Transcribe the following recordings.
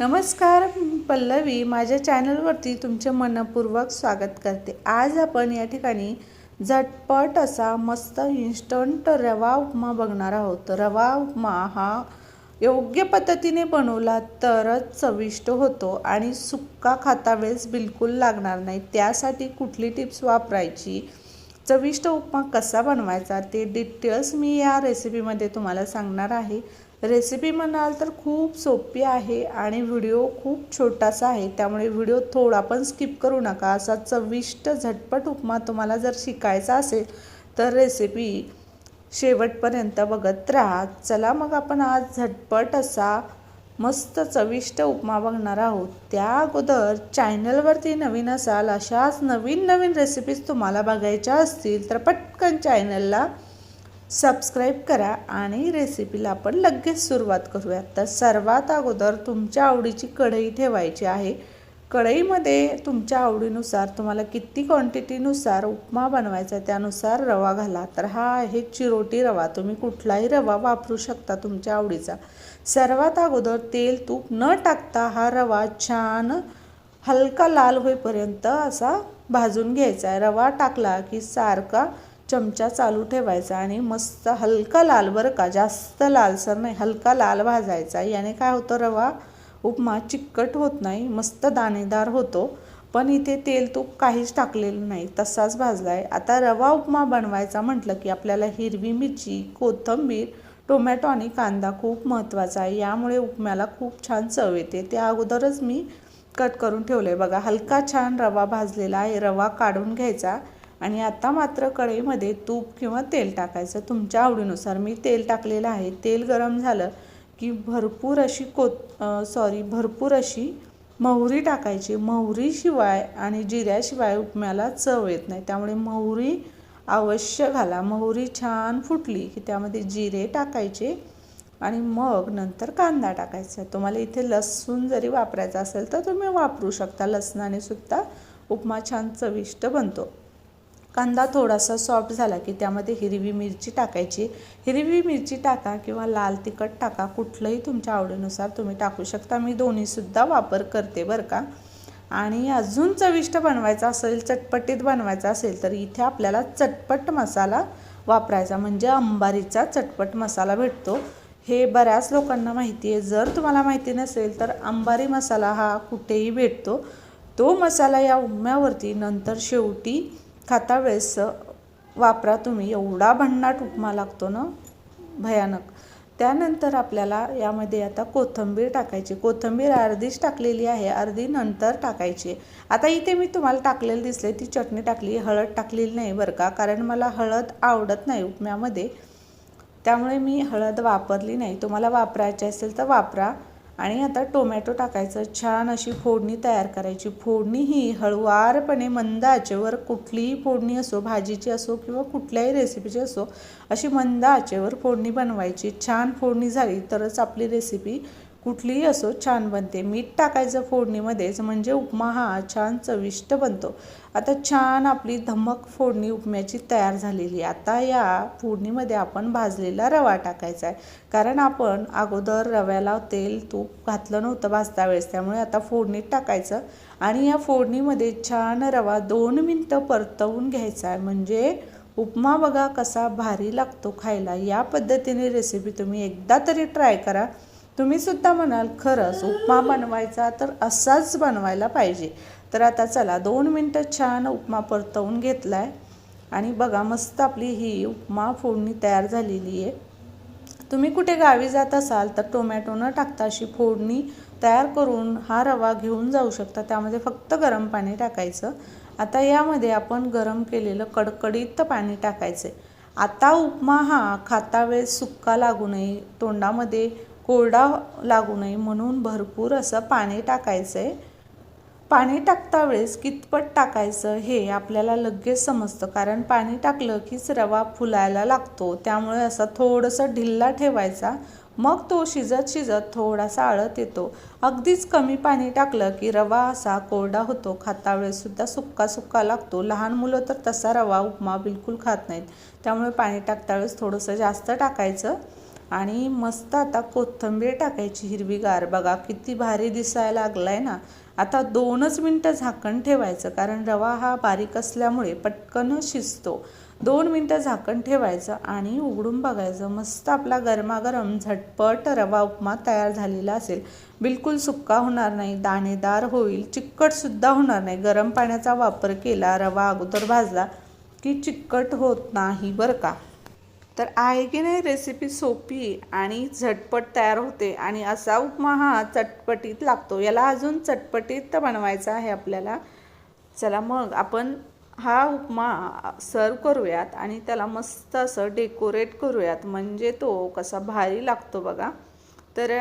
नमस्कार पल्लवी. माझ्या चॅनलवरती तुमचे मनपूर्वक स्वागत करते. आज आपण या ठिकाणी झटपट असा मस्त इन्स्टंट रवा उपमा बघणार आहोत. रवा उपमा हा योग्य पद्धतीने बनवला तरच चविष्ट होतो आणि सुक्का खाता वेळेस बिलकुल लागणार नाही. त्यासाठी कुठली टिप्स वापरायची? चविष्ट उपमा कसा बनवायचा? ते डिटेल्स मी या रेसिपीमध्ये तुम्हाला सांगणार आहे. रेसिपी म्हणाल तर खूप सोपी आहे आणि व्हिडिओ खूप छोटासा आहे. त्यामुळे व्हिडिओ थोडा पण स्किप करू नका. असा चविष्ट झटपट उपमा तुम्हाला जर शिकायचा असेल तर रेसिपी शेवटपर्यंत बघत राहा. चला मग आपण आज झटपट असा मस्त चविष्ट उपमा बघणार आहोत. त्या अगोदर चॅनलवरती नवीन असाल अशाच नवीन नवीन रेसिपीज तुम्हाला बघायच्या असतील तर पटकन चॅनलला सबस्क्राईब करा आणि रेसिपीला आपण लगेच सुरुवात करूयात तर सर्वात अगोदर तुमच्या आवडीची कढई ठेवायची आहे. कढईमध्ये तुमच्या आवडीनुसार तुम्हाला किती क्वांटिटीनुसार उपमा बनवायचा त्यानुसार रवा घाला. तर हा आहे चिरोटी रवा. तुम्ही कुठलाही रवा वापरू शकता तुमच्या आवडीचा. सर्वात अगोदर तेल तूप न टाकता हा रवा छान हलका लाल होईपर्यंत असा भाजून घ्यायचा आहे. रवा टाकला की सारखा चमचा चालू ठेवायचा आणि मस्त हलका लाल बरं का जास्त लालसर नाही हलका लाल भाजायचा. याने काय होतं रवा उपमा चिकट होत नाही मस्त दाणेदार होतो. पण इथे तेल तूप काहीच टाकलेलं नाही तसाच भाजला आहे आता रवा उपमा बनवायचा म्हटलं की आपल्याला हिरवी मिरची कोथिंबीर टोमॅटो आणि कांदा खूप महत्त्वाचा आहे. यामुळे उपम्याला खूप छान चव येते. त्या अगोदरच मी कट करून ठेवलं आहे बघा हलका छान रवा भाजलेला आहे. रवा काढून घ्यायचा. आणि आता मात्र कढईमध्ये तूप किंवा तेल टाकायचं. तुमच्या आवडीनुसार. मी तेल टाकलेलं आहे. तेल गरम झालं की भरपूर अशी कोत सॉरी भरपूर अशी मोहरी टाकायची. मोहरीशिवाय आणि जिऱ्याशिवाय उपम्याला चव येत नाही. त्यामुळे मोहरी अवश्य घाला. मोहरी छान फुटली की त्यामध्ये जिरे टाकायचे आणि मग नंतर कांदा टाकायचा. तुम्हाला इथे लसूण जरी वापरायचा असेल तर तुम्ही वापरू शकता. लसणाने सुद्धा उपमा छान चविष्ट बनतो. कांदा थोडासा सॉफ्ट झाला की त्यामध्ये हिरवी मिरची टाकायची. हिरवी मिरची टाका किंवा लाल तिखट टाका कुठलंही तुमच्या आवडीनुसार तुम्ही टाकू शकता. मी दोन्हीसुद्धा वापर करते बरं का. आणि अजून चविष्ट बनवायचा असेल चटपटीत बनवायचा असेल तर इथे आपल्याला चटपट मसाला वापरायचा. म्हणजे अंबारीचा चटपट मसाला भेटतो. हे बऱ्याच लोकांना माहिती आहे. जर तुम्हाला माहिती नसेल तर अंबारी मसाला हा कुठेही भेटतो. तो मसाला या उम्यावरती नंतर शेवटी खाता वेळेस वापरा तुम्ही. एवढा भन्नाट उपमा लागतो ना भयानक. त्यानंतर आपल्याला यामध्ये आता कोथिंबीर टाकायची. कोथिंबीर अर्धीच टाकलेली आहे. अर्धी नंतर टाकायची. आता इथे मी तुम्हाला टाकलेलं दिसले ती चटणी टाकली हळद टाकलेली नाही बरं का. कारण मला हळद आवडत नाही उपम्यामध्ये. त्यामुळे मी हळद वापरली नाही. तुम्हाला वापरायची असेल तर वापरा. आणि आता टोमॅटो टाकायचं. छान अशी फोडणी तयार करायची. फोडणी ही हळुवारपणे मंद आचेवर कुठलीही फोडणी असो भाजीची असो किंवा कुठल्याही रेसिपीची असो अशी मंद आचेवर फोडणी बनवायची. छान फोडणी झाली तरच आपली रेसिपी कुठलीही असो छान बनते. मीठ टाकायचं फोडणीमध्येच म्हणजे उपमा हा छान चविष्ट बनतो. आता छान आपली धमक फोडणी उपम्याची तयार झालेली. आता या फोडणीमध्ये आपण भाजलेला रवा टाकायचा आहे. कारण आपण अगोदर रव्याला तेल तूप घातलं नव्हतं भाजता वेळेस. त्यामुळे आता फोडणीत टाकायचं आणि या फोडणीमध्ये छान रवा दोन मिनटं परतवून घ्यायचा आहे. म्हणजे उपमा बघा कसा भारी लागतो खायला. या पद्धतीने रेसिपी तुम्ही एकदा तरी ट्राय करा. तुम्ही सुद्धा म्हणाल खरंच उपमा बनवायचा तर असाच बनवायला पाहिजे. तर आता चला दोन मिनटं छान उपमा परतवून घेतला आहे आणि बघा मस्त आपली ही उपमा फोडणी तयार झालेली आहे. तुम्ही कुठे गावी जात असाल तर टोमॅटो न टाकता अशी फोडणी तयार करून हा रवा घेऊन जाऊ शकता. त्यामध्ये फक्त गरम पाणी टाकायचं. आता यामध्ये आपण गरम केलेलं कडकडीत पाणी टाकायचं आहे आता उपमा हा खाता वेळेस सुक्का लागू नये. तोंडामध्ये कोरडा लागू नये म्हणून भरपूर असं पाणी टाकायचं आहे पाणी टाकता वेळेस कितपत टाकायचं हे आपल्याला लगेच समजतं. कारण पाणी टाकलं कीच रवा फुलायला लागतो. त्यामुळे असं थोडंसं ढिल्ला ठेवायचा. मग तो शिजत शिजत थोडासा आळत येतो. अगदीच कमी पाणी टाकलं की रवा असा कोरडा होतो. खाता वेळेससुद्धा सुक्का सुक्का लागतो. लहान मुलं तर तसा रवा उपमा बिलकुल खात नाहीत. त्यामुळे पाणी टाकता वेळेस थोडंसं जास्त टाकायचं. आणि मस्त आता कोथिंबीर टाकायची हिरवीगार बघा किती भारी दिसायला लागलाय ना. आता दोनच मिनटं झाकण ठेवायचं कारण रवा हा बारीक असल्यामुळे पटकन शिजतो. दोन मिनटं झाकण ठेवायचं आणि उघडून बघायचं. मस्त आपला गरमागरम झटपट रवा उपमा तयार झालेला असेल. बिलकुल सुक्का होणार नाही दाणेदार होईल चिकटसुद्धा होणार नाही. गरम पाण्याचा वापर केला रवा अगोदर भाजला की चिकट होत नाही बरं का. तर आहे की नाही रेसिपी सोपी आणि झटपट तयार होते आणि असा उपमा हा चटपटीत लागतो. याला अजून चटपटीत बनवायचा आहे आपल्याला. चला मग आपण हा उपमा सर्व करूयात आणि त्याला मस्त असं डेकोरेट करूयात. म्हणजे तो कसा भारी लागतो बघा. तर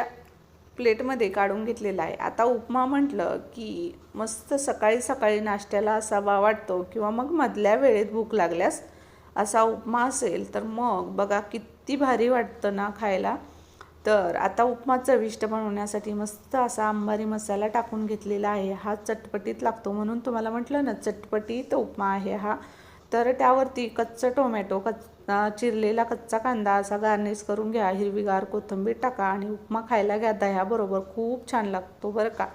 प्लेटमध्ये काढून घेतलेला आहे. आता उपमा म्हटलं की मस्त सकाळी सकाळी नाश्त्याला असावा वाटतो किंवा मग मधल्या वेळेत भूक लागल्यास असा उपमा असेल तर मग बघा किती भारी वाटतं ना खायला. तर आता उपमा चविष्ट बनवण्यासाठी मस्त असा अंबारी मसाला टाकून घेतलेला आहे. हा चटपटीत लागतो म्हणून तुम्हाला म्हटलं ना चटपटीत उपमा आहे हा. तर त्यावरती कच्चं टोमॅटो कच चिरलेला कच्चा कांदा असा गार्निश करून घ्या. हिरवीगार कोथिंबीर टाका आणि उपमा खायला घ्या. दह्याबरोबर खूप छान लागतो बरं का.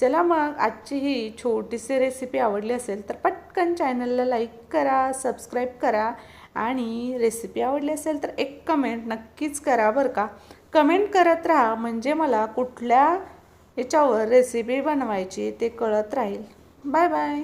चला मग आजची ही छोटीशी रेसिपी आवडली असेल तर पटकन चॅनलला लाईक करा सबस्क्राईब करा. आणि रेसिपी आवडली असेल तर एक कमेंट नक्कीच करा बरं का. कमेंट करत राहा म्हणजे मला कुठल्या याच्यावर रेसिपी बनवायची ते कळत राहील. Bye bye